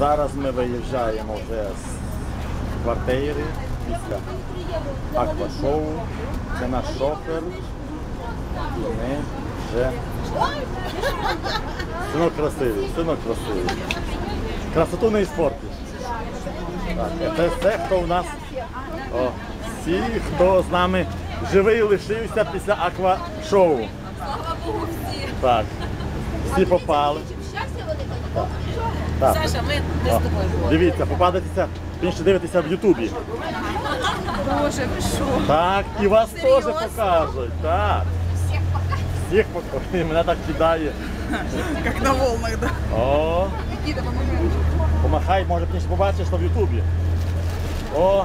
Зараз ми виїжджаємо вже з квартири після аквашоу. Це наш шофер. І ми вже. Синок красивий, синок красивий. Красоту не іспортиш. Так, це все, хто у нас. О, всі, хто з нами живий лишився після аквашоу. Слава Богу. Так. Всі попали. Так. Саша, ми не з тобою були. Дивіться, попадетеся, більше дивитеся в Ютубі. Боже, ви що? Так, і вас теж Серйозно? покажуть. Так. Всіх покажуть. Мене так кидає. Как на волнах, да? О, Діда, допомагай. помахай, може пізніше побачиш, що в Ютубі. О.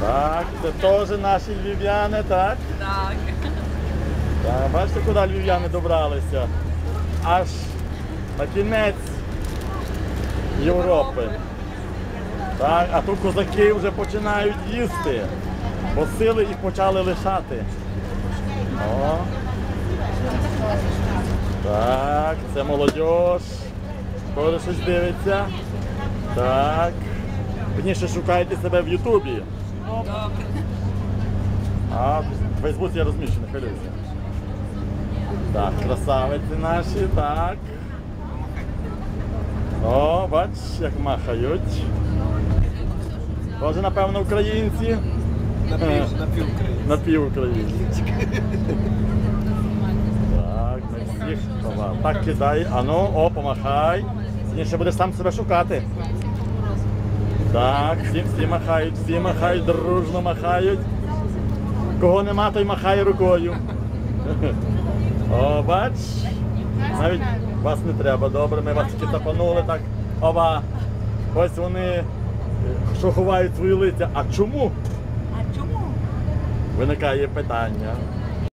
Так, це теж наші львів'яни, так? Так. Так, бачите, куди львів'яни добралися? Аж на кінець Європи. Так, а тут козаки вже починають їсти, бо сили їх почали лишати. О. Так, це молодь. Теж щось дивиться. Так. Пізніше шукайте себе в Ютубі. А в Фейсбуці я розміщу, не хвилюйся. Так, красавиці наші, так. О, бач, як махають. Тоже, напевно, українці. Напівукраїнці. Так, ми всіх. Так, кидай. Ану, о, помахай. Сьогодні будеш сам себе шукати. Так, всі, всі махають, всі махають, дружно махають. Кого нема, той махає рукою. О, бач. Навіть вас не треба, добре, ми вас тільки тапанули так. Оба. Ось вони е, що ховають свої лиця. А чому? А чому? Виникає питання.